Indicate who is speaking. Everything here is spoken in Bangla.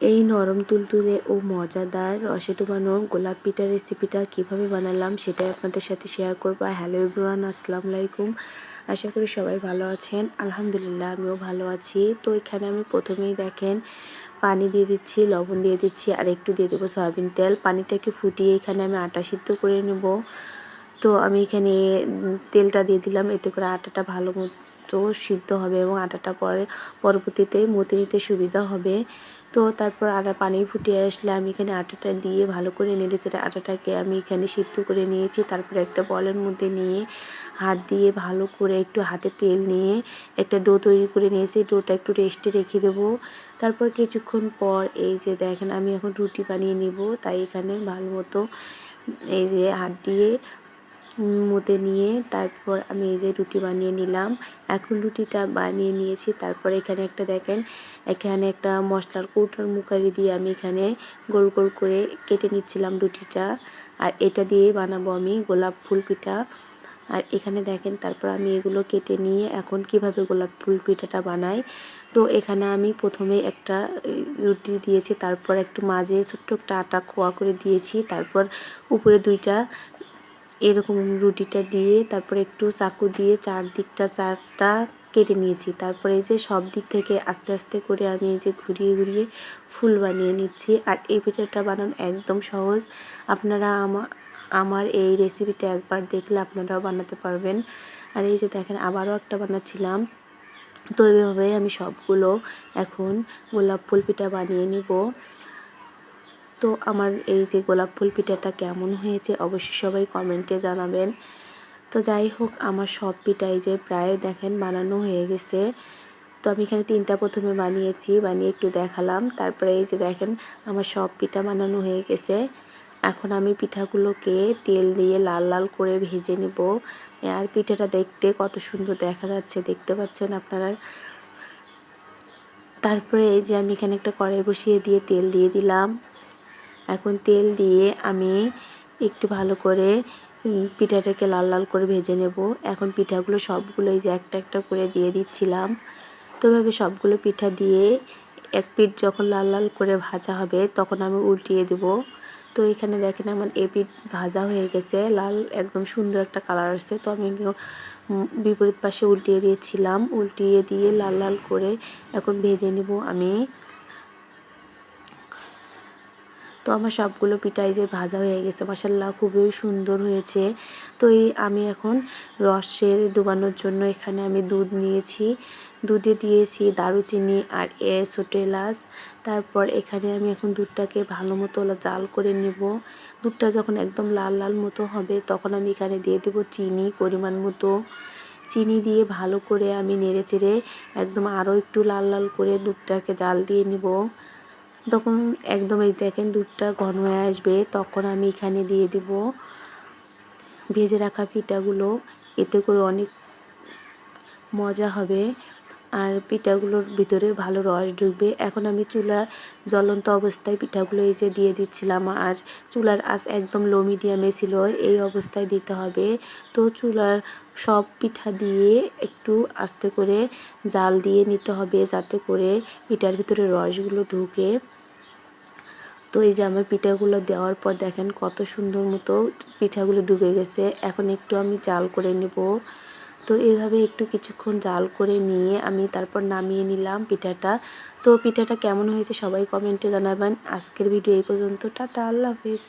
Speaker 1: এই নরম তুলতুলে ও মজাদার রসে ডুবানো গোলাপ পিঠার রেসিপিটা কীভাবে বানালাম সেটাই আপনাদের সাথে শেয়ার করব। হ্যালো এভরিওয়ান আসসালামু আলাইকুম। আশা করি সবাই ভালো আছেন। আলহামদুলিল্লাহ, আমিও ভালো আছি। তো এখানে আমি প্রথমেই দেখেন, পানি দিয়ে দিচ্ছি, লবণ দিয়ে দিচ্ছি, আর একটু দিয়ে দেবো সয়াবিন তেল। পানিটাকে ফুটিয়ে এখানে আমি আটা সিদ্ধ করে নেব। তো আমি এখানে তেলটা দিয়ে দিলাম। এতে করে আটাটা ভালো মতো সিদ্ধ হবে এবং আটাটা পরে, পরবর্তীতে মতে নিতে সুবিধা হবে। তো তারপর আটা পানি ফুটিয়ে আসলে আমি এখানে আটাটা দিয়ে ভালো করে নেড়ে সেটা আটাটাকে আমি এখানে সিদ্ধ করে নিয়েছি। তারপর একটা বলের মধ্যে নিয়ে হাত দিয়ে ভালো করে একটু হাতে তেল নিয়ে একটা ডো তৈরি করে নিয়েছি ডোটা একটু রেস্টে রেখে দেবো। তারপর কিছুক্ষণ পর এই যে দেখেন আমি এখন রুটি বানিয়ে নিব। তাই এখানে ভালো মতো এই যে হাত দিয়ে মতে নিয়ে তারপর আমি এই যে রুটি বানিয়ে নিলাম। এখন রুটিটা বানিয়ে নিয়েছি। তারপর এখানে একটা দেখেন, এখানে একটা মশলার কৌটার মুখারি দিয়ে আমি এখানে গোল গোল করে কেটে নিচ্ছিলাম রুটিটা। আর এটা দিয়ে বানাবো আমি গোলাপ ফুল পিঠা। আর এখানে দেখেন, তারপর আমি এগুলো কেটে নিয়ে এখন কীভাবে গোলাপ ফুল পিঠাটা বানাই। তো এখানে আমি প্রথমে একটা রুটি দিয়েছি। তারপর একটু মাঝে ছোট্ট একটা আটা খোয়া করে দিয়েছি। তারপর উপরে দুইটা এরকম রুটিটা দিয়ে তারপরে একটু চাকু দিয়ে চারদিকটা, চারটা কেটে নিয়েছি। তারপরে এই যে সব দিক থেকে আস্তে আস্তে করে আমি এই যে ঘুরিয়ে ঘুরিয়ে ফুল বানিয়ে নিচ্ছি। আর এই পিঠাটা বানানো একদম সহজ। আপনারা আমার আমার এই রেসিপিটা একবার দেখলে আপনারাও বানাতে পারবেন। আর এই যে দেখেন, আবারও একটা বানাচ্ছিলাম। তো এইভাবে আমি সবগুলো এখন গোলাপ ফুল পিঠা বানিয়ে নিব। তো আমার এই যে গোলাপ ফুল পিঠাটা কেমন হয়েছে অবশ্যই সবাই কমেন্টে জানাবেন। তো যাই হোক, আমার সব পিঠাই যে প্রায় দেখেন বানানো হয়ে গেছে। তো আমি এখানে তিনটা প্রথমে বানিয়েছি, বানিয়ে একটু দেখালাম। তারপরে এই যে দেখেন আমার সব পিঠা বানানো হয়ে গেছে। এখন আমি পিঠাগুলোকে তেল দিয়ে লাল লাল করে ভেজে নেব। আর পিঠাটা দেখতে কত সুন্দর দেখা যাচ্ছে, দেখতে পাচ্ছেন আপনারা? তারপরে এই যে আমি এখানে একটা কড়াই বসিয়ে দিয়ে তেল দিয়ে দিলাম। এখন তেল দিয়ে আমি একটু ভালো করে পিঠাটাকে লাল লাল করে ভেজে নেব। এখন পিঠাগুলো সবগুলো এই যে একটা একটা করে দিয়ে দিচ্ছিলাম। তো এভাবে সবগুলো পিঠা দিয়ে এক পিঠ যখন লাল লাল করে ভাজা হবে তখন আমি উল্টিয়ে দেব। তো এখানে দেখেন আমার এ পিঠ ভাজা হয়ে গেছে, লাল একদম সুন্দর একটা কালার আসছে। তো আমি বিপরীত পাশে উল্টিয়ে দিয়েছিলাম। উল্টিয়ে দিয়ে লাল লাল করে এখন ভেজে নেব আমি। তো আমার সবগুলো পিঠাই যে ভাজা হয়ে গেছে মাসাল্লাহ খুবই সুন্দর হয়েছে। তো এই আমি এখন রসের ডুবানোর জন্য এখানে আমি দুধ নিয়েছি। দুধে দিয়েছি দারুচিনি আর এ ছোটো এলাচ। তারপর এখানে আমি এখন দুধটাকে ভালো মতো জাল করে নেব। দুধটা যখন একদম লাল লাল মতো হবে, তখন আমি এখানে দিয়ে দেবো চিনি পরিমাণ মতো। চিনি দিয়ে ভালো করে আমি নেড়ে চেড়ে একদম আরও একটু লাল লাল করে দুধটাকে জাল দিয়ে নিব। তখন একদম এই দেখেন দুধটা ঘন হয়ে আসবে। তখন আমি এখানে দিয়ে দেব ভেজে রাখা পিঠাগুলো। এতে করে অনেক মজা হবে। আর পিঠাগুলোর ভিতরে ভালো রস ঢুকবে। এখন আমি চুলা জ্বলন্ত অবস্থায় পিঠাগুলো এই যে দিয়ে দিচ্ছিলাম আর চুলার আঁচ একদম লো মিডিয়ামে ছিল, এই অবস্থায় দিতে হবে। তো চুলার সব পিঠা দিয়ে একটু আস্তে করে জাল দিয়ে নিতে হবে যাতে করে পিঠার ভিতরে রসগুলো ঢুকে। তো এই যে আমার পিঠাগুলো দেওয়ার পর দেখেন কত সুন্দর মতো পিঠাগুলো ডুবে গেছে। এখন একটু আমি জাল করে নেব। তো এভাবে একটু কিছুক্ষণ জাল করে নিয়ে আমি তারপর নামিয়ে নিলাম পিঠাটা। তো পিঠাটা কেমন হয়েছে সবাই কমেন্টে জানাবেন। আজকের ভিডিও এই পর্যন্ত। টাটা, আল্লাহ হাফিজ।